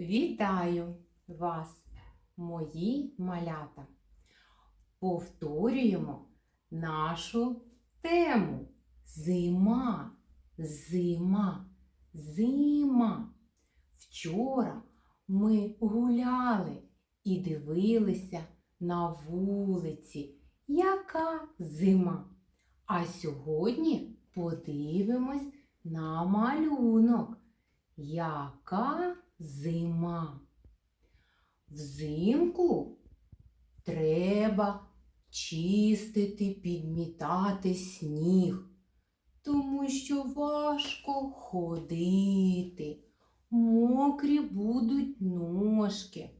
Вітаю вас, мої малята. Повторюємо нашу тему. Зима, зима, зима. Вчора ми гуляли і дивилися на вулиці, яка зима. А сьогодні подивимось на малюнок. Яка зима? Взимку треба чистити, підмітати сніг, тому що важко ходити, мокрі будуть ножки.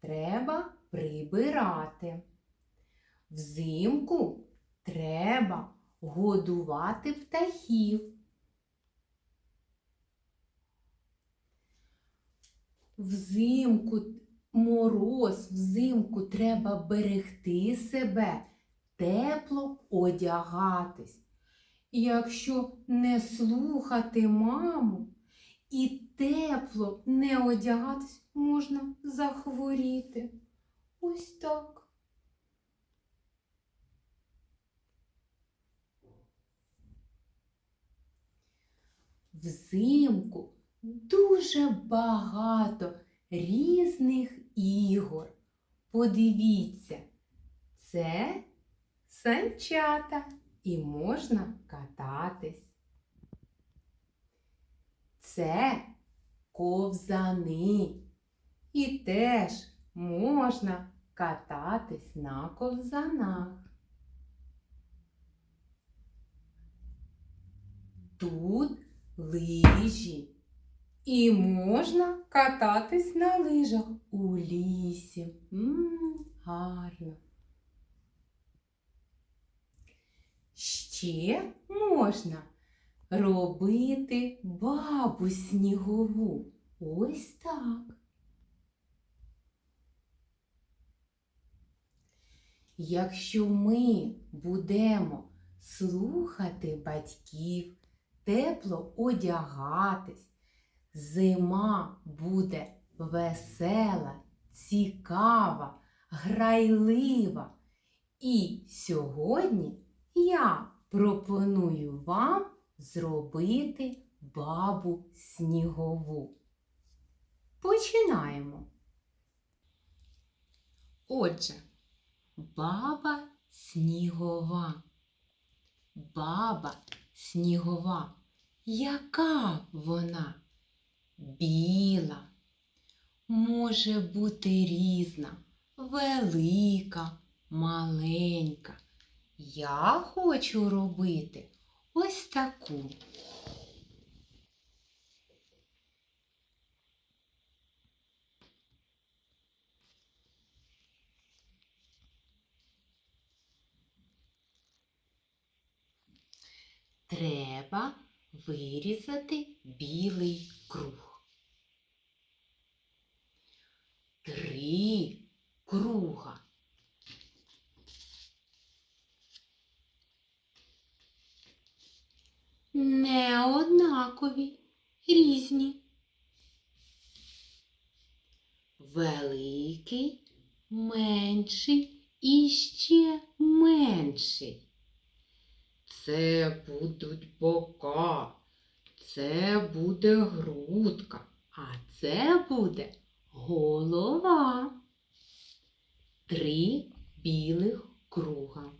Треба прибирати. Взимку треба годувати птахів. Взимку мороз, взимку треба берегти себе, тепло одягатись. І Якщо не слухати маму і тепло не одягатись, можна захворіти. Ось так. Взимку дуже багато різних ігор. Подивіться, це санчата і можна кататись. Це ковзани і теж можна кататись на ковзанах. Тут лижі. І можна кататись на лижах у лісі. М, гарно. Ще можна робити бабу снігову. Ось так. Якщо ми будемо слухати батьків, тепло одягатись, зима буде весела, цікава, грайлива. І сьогодні я пропоную вам зробити бабу снігову. Починаємо. Отже, баба снігова. Баба снігова. Яка вона? Біла. Може бути різна, велика, маленька. Я хочу робити ось таку. Треба вирізати білий круг. Три круга. Не однакові, різні. Великий, менший і ще менший. Це будуть бока, це буде грудка, а це буде голова. Три білих круга.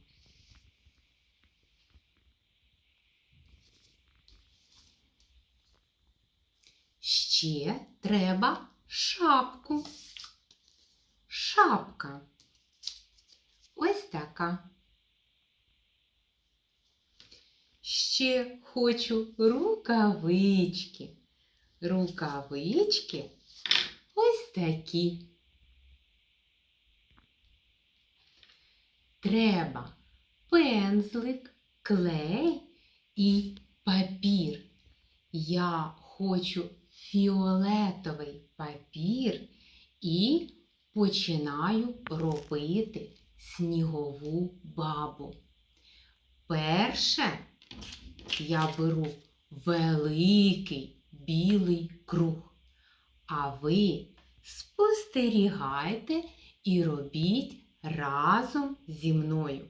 Ще треба шапку. Шапка. Ось така. Ще хочу рукавички. Рукавички ось такі. Треба пензлик, клей і папір. Я хочу фіолетовий папір і починаю робити снігову бабу. Перше я беру великий білий круг, А ви спостерігайте і робіть разом зі мною.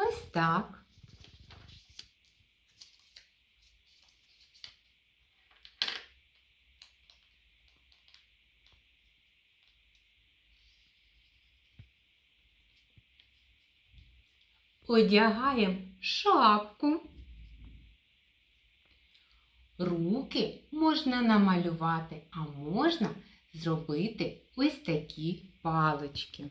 Ось так. Одягаємо шапку. Руки можна намалювати, а можна зробити ось такі палички.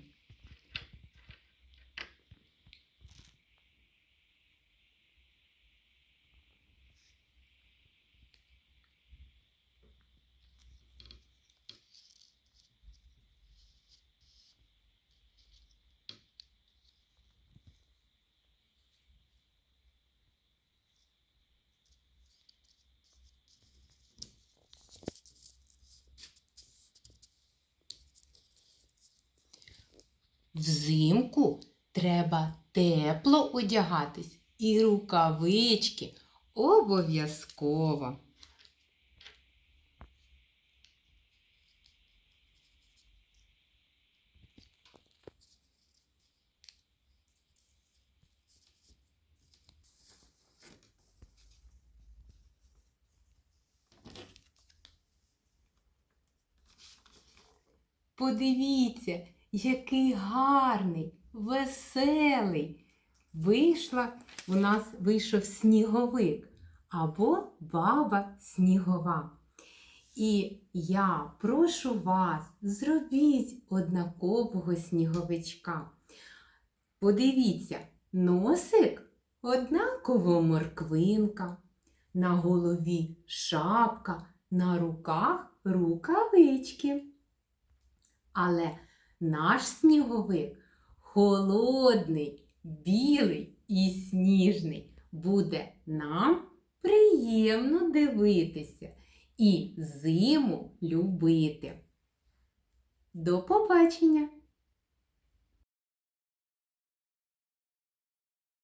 Взимку треба тепло одягатись і рукавички обов'язково. Подивіться, який гарний, веселий. Вийшла, у нас вийшов сніговик або баба снігова. І я прошу вас, зробіть однакового сніговичка. Подивіться, носик однаково морквинка, на голові шапка, на руках рукавички. Але наш сніговик холодний, білий і сніжний. Буде нам приємно дивитися і зиму любити. До побачення!